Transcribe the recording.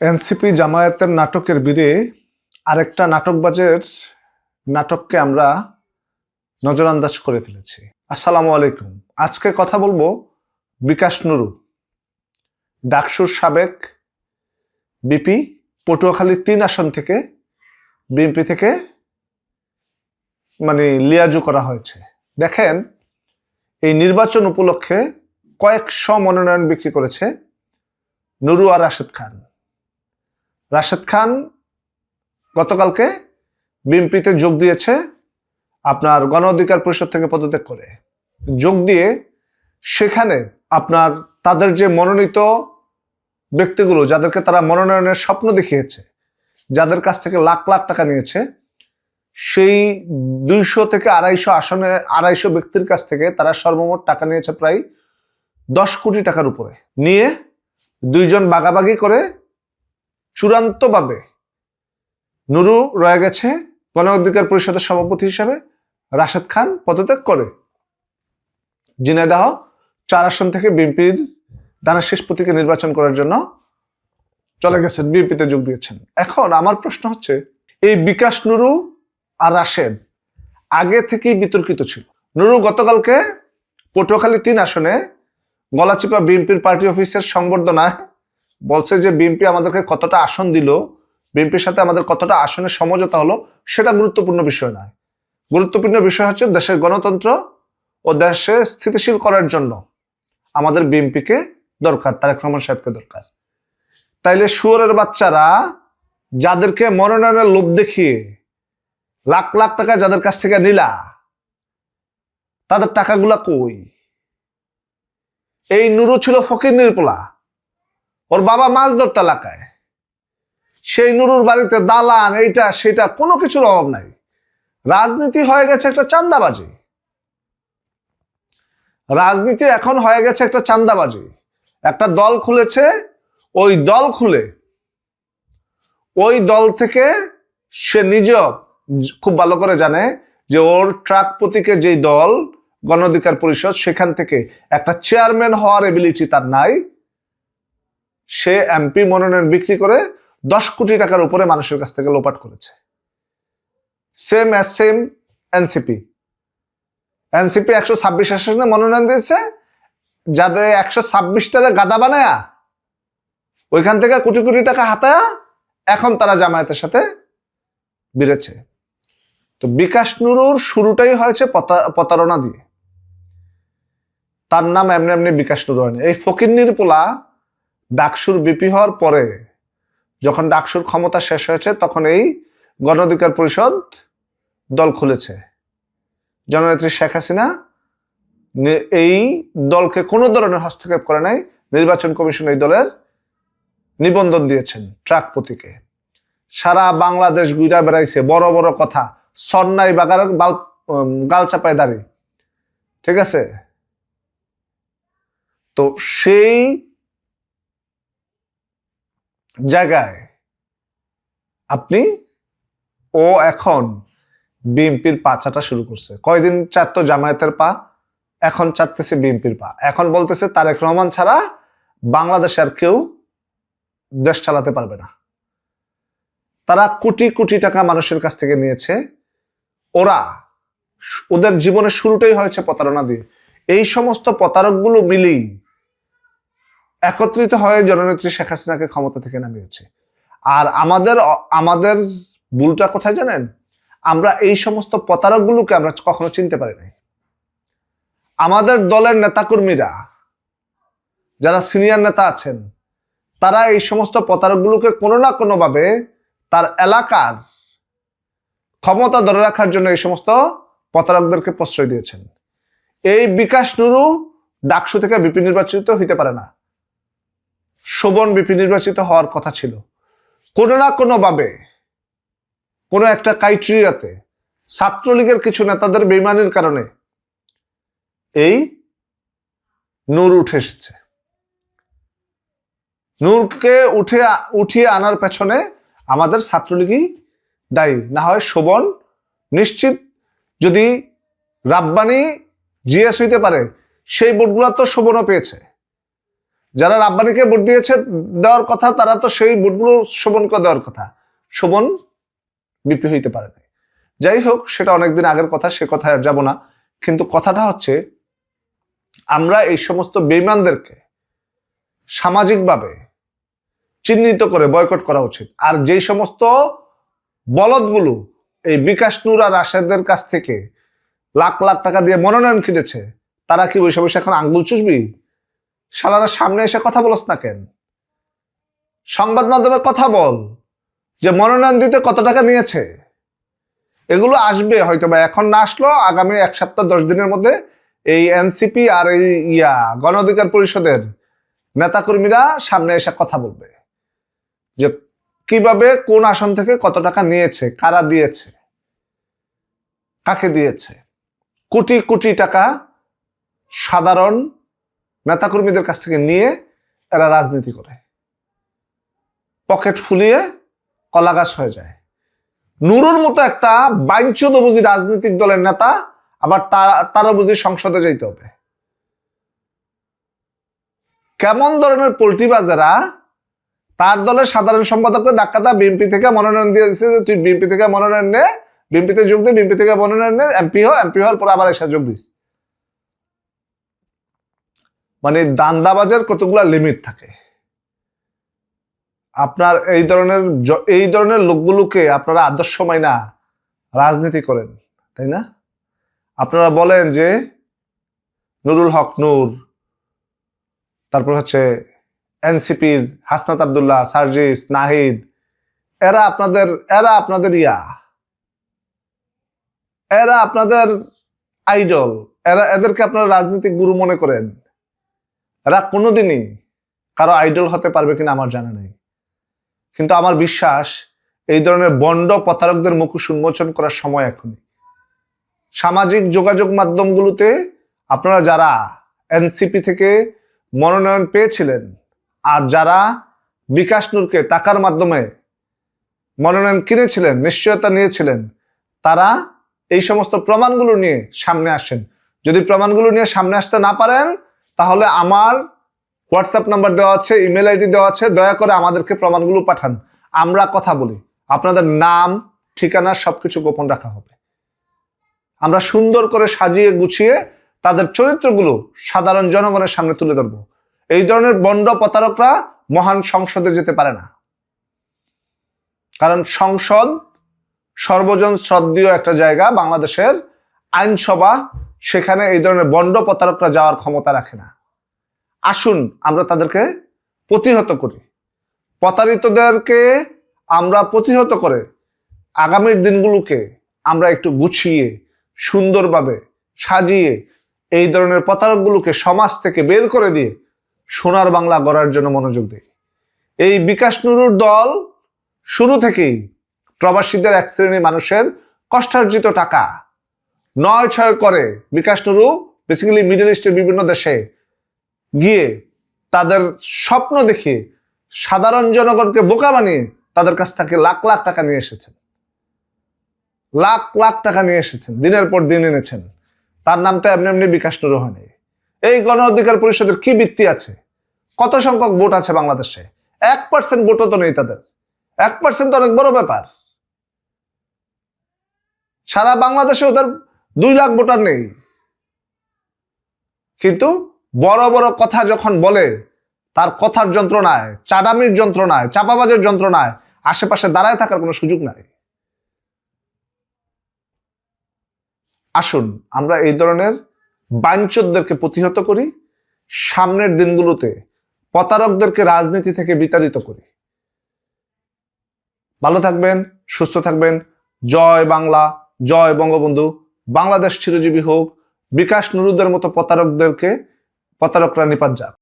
NCP জামায়াতের নাটকের বীরে আরেকটা নাটকবাজের নাটককে আমরা নজরান্দাজ করে ফেলেছি। আসসালামু আলাইকুম। আজকে কথা বলব বিকাশ নুরু, ডাকসুর সাবেক বিপি, পটুয়াখালী তিন আসন থেকে বিএনপি থেকে মানে লিয়াজু করা হয়েছে। দেখেন, এই নির্বাচন উপলক্ষে কয়েকশো মনোনয়ন বিক্রি করেছে নুরু আর রাশেদ খান। রাশেদ খান গতকালকে বিএনপিতে যোগ দিয়েছে আপনার গণ অধিকার পরিষদ থেকে পদত্যাগ করে। যোগ দিয়ে সেখানে আপনার তাদের যে মনোনীত ব্যক্তিগুলো, যাদেরকে তারা মনোনয়নের স্বপ্ন দেখিয়েছে, যাদের কাছ থেকে লাখ লাখ টাকা নিয়েছে, সেই দুইশো থেকে আড়াইশো আসনে, আড়াইশো ব্যক্তির কাছ থেকে তারা সর্বমোট টাকা নিয়েছে প্রায় দশ কোটি টাকার উপরে। নিয়ে দুইজন বাগাবাগি করে চূড়ান্তভাবে নুরু রয়ে গেছে গণ অধিকার পরিষদের সভাপতি হিসাবে রাশেদ খান পদত্যাগ করে। জিনেদাহ চার আসন থেকে বিএনপির দানা শেষ প্রতীকে নির্বাচন করার জন্য চলে গেছেন, বিএনপিতে যোগ দিয়েছেন। এখন আমার প্রশ্ন হচ্ছে, এই বিকাশ নুরু আর রাশেদ আগে থেকেই বিতর্কিত ছিল। নুরু গতকালকে পটুয়াখালী তিন আসনে গলাচিপা বিএনপির পার্টি অফিসের সংবর্ধনায় বলছে যে বিএনপি আমাদেরকে কতটা আসন দিল, বিএনপির সাথে আমাদের কতটা আসনের সমঝোতা হলো, সেটা গুরুত্বপূর্ণ বিষয় নয়। গুরুত্বপূর্ণ বিষয় হচ্ছে দেশের গণতন্ত্র ও দেশে স্থিতিশীল করার জন্য আমাদের বিএনপিকে দরকার, তারেক রহমান সাহেবকে দরকার। তাইলে শুয়োরের বাচ্চারা যাদেরকে মনোনয়নের লোভ দেখিয়ে লাখ লাখ টাকা যাদের কাছ থেকে নিলা, তাদের টাকাগুলা কই? এই নুরু ছিল ফকির নির্পলা ওর বাবা মাছ ধরতে এলাকায় সেই নুরুর বাড়িতে দালান, এইটা, সেটা, কোনো কিছুর অভাব নাই। রাজনীতি হয়ে গেছে একটা চান্দাবাজি। রাজনীতি এখন হয়ে গেছে একটা চান্দাবাজি। একটা দল খুলেছে, ওই দল খুলে, ওই দল থেকে সে নিজ খুব ভালো করে জানে যে ওর ট্রাক প্রতীকে যেই দল গণ অধিকার পরিষদ, সেখান থেকে একটা চেয়ারম্যান হওয়ার এবিলিটি তার নাই। সে এমপি মনোনয়ন বিক্রি করে দশ কোটি টাকার উপরে মানুষের কাছ থেকে লোপাট করেছে। Same as same NCP NCP একশো ছাব্বিশ আসনে মনোনয়ন দিয়েছে, যাদের একশো ছাব্বিশটারে গাদা বানায়া, ওইখান থেকে কোটি কোটি টাকা হাতায়া এখন তারা জামায়াতের সাথে বেড়েছে তো বিকাশ নুরুর শুরুটাই হয়েছে প্রতারণা দিয়ে। তার নাম এমনি এমনি বিকাশ নুরু হয়নি। এই ফকিন্নির পোলা ডাকসুর বিপি হওয়ার পরে যখন ডাকসুর ক্ষমতা শেষ হয়েছে, তখন এই গণ অধিকার পরিষদ দল খুলেছে। জননেত্রী শেখ হাসিনা এই দলকে কোনো ধরনের হস্তক্ষেপ করে নাই। নির্বাচন কমিশন এই দলের নিবন্ধন দিয়েছেন ট্রাক প্রতীকে সারা বাংলাদেশ গুইরা বেড়াইছে, বড় বড় কথা সন্ন্যাই বাগার গাল চাপায় দাঁড়ি। ঠিক আছে? তো সেই জায়গায় আপনি ও এখন বিএনপির পা চাটা শুরু করছে। কয়দিন চারতো জামায়াতের পা? এখন চাটতেছে বিএনপির পা। এখন বলতেছে তারেক রহমান ছাড়া বাংলাদেশে আর কেউ দেশ চালাতে পারবে না। তারা কোটি কোটি টাকা মানুষের কাছ থেকে নিয়েছে। ওরা ওদের জীবনের শুরুটাই হয়েছে প্রতারণা দিয়ে। এই সমস্ত প্রতারকগুলো মিলেই একত্রিত হয়ে জননেত্রী শেখ হাসিনাকে ক্ষমতা থেকে নামিয়েছে। আর আমাদের আমাদের ভুলটা কোথায় জানেন? আমরা এই সমস্ত প্রতারকগুলোকে আমরা কখনো চিনতে পারি নাই। আমাদের দলের নেতাকর্মীরা, যারা সিনিয়র নেতা আছেন, তারা এই সমস্ত প্রতারকগুলোকে কোনো না কোনোভাবে তার এলাকার ক্ষমতা ধরে রাখার জন্য এই সমস্ত প্রতারকদেরকে প্রশ্রয় দিয়েছেন। এই বিকাশ নুরু ডাকসু থেকে বিপি নির্বাচিত হইতে পারে না। শোভন বিপি নির্বাচিত হওয়ার কথা ছিল। কোনো না কোনোভাবে, কোনো একটা ক্রাইটেরিয়াতে ছাত্রলীগের কিছু নেতাদের বেইমানির কারণে এই নূর উঠে এসেছে। নূরকে উঠে উঠিয়ে আনার পেছনে আমাদের ছাত্রলীগই দায়ী। না হয় শোভন নিশ্চিত যদি রাব্বানি জিএস হইতে পারে, সেই ভোটগুলো তো শোভনও পেয়েছে। যারা রাব্বানিকে ভোট দিয়েছে দেওয়ার কথা, তারা তো সেই ভোটগুলো শোভনকে দেওয়ার কথা। শোভন বিপি হইতে পারে না যাই হোক, সেটা অনেকদিন আগের কথা, সে কথায় আর যাব না। কিন্তু কথাটা হচ্ছে, আমরা এই সমস্ত বেইমানদেরকে সামাজিকভাবে চিহ্নিত করে বয়কট করা উচিত। আর যেই সমস্ত বলদগুলো এই বিকাশ নূর আর রাশেদের কাছ থেকে লাখ লাখ টাকা দিয়ে মনোনয়ন কিনেছে, তারা কি বসে বসে এখন আঙ্গুল চুষবি? শালারা সামনে এসে কথা বলস না কেন? সংবাদ মাধ্যমে কথা বল যে মনোনয়ন দিতে কত টাকা নিয়েছে। এগুলো আসবে হয়তো বা এখন না আসলো, আগামী এক সপ্তাহ, দশ দিনের মধ্যে এই এনসিপি আর এই ইয়া, গণ অধিকার পরিষদের নেতাকর্মীরা সামনে এসে কথা বলবে যে কীভাবে কোন আসন থেকে কত টাকা নিয়েছে, কারা দিয়েছে, কাকে দিয়েছে। কোটি কোটি টাকা সাধারণ নেতাকর্মীদের কাছ থেকে নিয়ে এরা রাজনীতি করে। পকেট ফুলিয়ে কলাগাছ হয়ে যায়। নুরুর মতো একটা বাইঞ্চুদ বুঝি রাজনৈতিক দলের নেতা আবার তার- তারও বুঝি সংসদে যাইতে হবে। কেমন ধরনের পোল্ট্রিবাজেরা তার দলের সাধারণ সম্পাদককে ধাক্কাতা বিএনপি থেকে মনোনয়ন দিয়ে দিচ্ছে যে তুই বিএনপি থেকে মনোনয়ন নে, বিএনপিতে যোগ দে, বিএনপি থেকে মনোনয়ন নে, এমপি হো, এমপি হওয়ার পর আবার এসে যোগ দিস। মানে দান্দাবাজের কতগুলা লিমিট থাকে? আপনার এই ধরনের এই ধরনের লোকগুলোকে আপনারা আদর্শ মাইনা রাজনীতি করেন, তাই না? আপনারা বলেন যে নুরুল হক নূর, তারপর হচ্ছে এনসিপির হাসনাত আবদুল্লাহ, সার্জিস, নাহিদ, এরা আপনাদের এরা আপনাদের ইয়া। এরা আপনাদের আইডল এরা, এদেরকে আপনারা রাজনৈতিক গুরু মনে করেন। এরা কোনোদিনই কারও আইডল হতে পারবে কিনা আমার জানা নেই। কিন্তু আমার বিশ্বাস, এই ধরনের বন্ড প্রতারকদের মুখোশ উন্মোচন করার সময় এখনই। সামাজিক যোগাযোগ মাধ্যমগুলোতে আপনারা যারা এনসিপি থেকে মনোনয়ন পেয়েছিলেন আর যারা বিকাশ নূরকে টাকার মাধ্যমে মনোনয়ন কিনেছিলেন, নিশ্চয়তা নিয়েছিলেন, তারা এই সমস্ত প্রমাণগুলো নিয়ে সামনে আসেন। যদি প্রমাণগুলো নিয়ে সামনে আসতে না পারেন তাহলে আমার হোয়াটসঅ্যাপ নাম্বার দেওয়া আছে ইমেল আইডি দেওয়া আছে, দয়া করে আমাদেরকে প্রমাণগুলো পাঠান। আমরা কথা বলি। আপনাদের নাম, ঠিকানা, সবকিছু গোপন রাখা হবে। আমরা সুন্দর করে সাজিয়ে গুছিয়ে তাদের চরিত্রগুলো সাধারণ জনগণের সামনে তুলে ধরবো। এই ধরনের বন্ড প্রতারকরা মহান সংসদে যেতে পারে না। কারণ সংসদ সর্বজন শ্রদ্ধীয় একটা জায়গা বাংলাদেশের আইনসভা সেখানে এই ধরনের বন্ড প্রতারকরা যাওয়ার ক্ষমতা রাখে না। আসুন আমরা তাদেরকে প্রতিহত করি। প্রতারিতদেরকে আমরা প্রতিহত করে আগামীর দিনগুলোকে আমরা একটু গুছিয়ে, সুন্দরভাবে সাজিয়ে এই ধরনের প্রতারকগুলোকে সমাজ থেকে বের করে দিয়ে সোনার বাংলা গড়ার জন্য মনোযোগ দিই। এই বিকাশ নুরুর দল শুরু থেকেই প্রবাসীদের এক শ্রেণি মানুষের কষ্টার্জিত টাকা নয় ছয় করে বিকাশ নুরু বেসিক্যালি মিডল ইস্টের বিভিন্ন দেশে গিয়ে তাদের স্বপ্ন দেখিয়ে সাধারণ জনগণকে বোকা বানিয়ে তাদের কাছ থেকে লাখ লাখ টাকা নিয়ে এসেছেন। লাখ লাখ টাকা নিয়ে এসেছেন, দিনের পর দিন এনেছেন। তার নাম তো এমনি এমনি বিকাশ নুরু হয়নি এই গণ অধিকার পরিষদের কি বৃত্তি আছে? কত সংখ্যক ভোট আছে বাংলাদেশে? এক পার্সেন্ট ভোটও তো নেই তাদের। এক পার্সেন্ট তো অনেক বড় ব্যাপার। সারা বাংলাদেশে ওদের দুই লাখ ভোটার নেই। কিন্তু বড় বড় কথা যখন বলে, তার কথার যন্ত্রণায় চাডামির যন্ত্রণায়, চাপাবাজের যন্ত্রণায় আশেপাশে দাঁড়ায় থাকার কোনো সুযোগ নাই। আসুন, আমরা এই ধরনের বাঞ্চোদ্দেরকে প্রতিহত করি, সামনের দিনগুলোতে প্রতারকদেরকে রাজনীতি থেকে বিতাড়িত করি। ভালো থাকবেন, সুস্থ থাকবেন, জয় বাংলা, জয় বঙ্গবন্ধু। বাংলাদেশ চিরজীবী হোক বিকাশ নুরুদের মতো প্রতারকদেরকে প্রতারকরা নিপাত যাক।